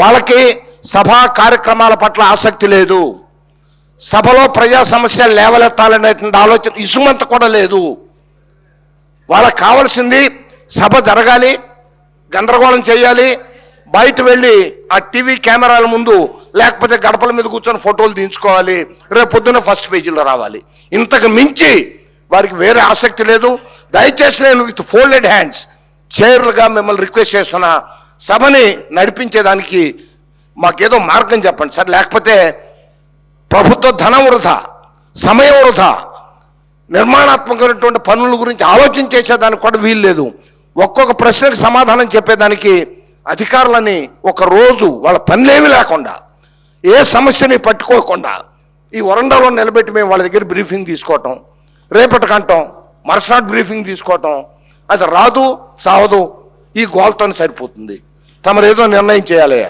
వాళ్ళకి సభా కార్యక్రమాల పట్ల ఆసక్తి లేదు. సభలో ప్రజా సమస్యలు లేవలెత్తాలనేటువంటి ఆలోచన ఇసుమంత కూడా లేదు. వాళ్ళకి కావాల్సింది సభ జరగాలి గందరగోళం చేయాలి బయట వెళ్ళి ఆ టీవీ కెమెరాల ముందు లేకపోతే గడపల మీద కూర్చొని ఫోటోలు తీయించుకోవాలి. రేపు పొద్దున్న ఫస్ట్ పేజీలో రావాలి. ఇంతకు మించి వారికి వేరే ఆసక్తి లేదు. దయచేసి నేను విత్ ఫోల్డెడ్ హ్యాండ్స్ చైర్లుగా మిమ్మల్ని రిక్వెస్ట్ చేస్తున్నా. సభని నడిపించేదానికి మాకేదో మార్గం చెప్పండి సార్. లేకపోతే ప్రభుత్వ ధనం వృధా సమయం వృధా నిర్మాణాత్మకమైనటువంటి పనుల గురించి ఆలోచన చేసేదానికి కూడా వీలు లేదు. ఒక్కొక్క ప్రశ్నకు సమాధానం చెప్పేదానికి అధికారులని ఒక రోజు వాళ్ళ పనులేమీ లేకుండా ఏ సమస్యని పట్టుకోకుండా ఈ వరండాలో నిలబెట్టి మేము వాళ్ళ దగ్గర బ్రీఫింగ్ తీసుకోవటం రేపటికంటాం మరుసనాడు బ్రీఫింగ్ తీసుకోవటం అది రాదు చావదు ఈ గోల్తో సరిపోతుంది. తమరేదో నిర్ణయం చేయాలి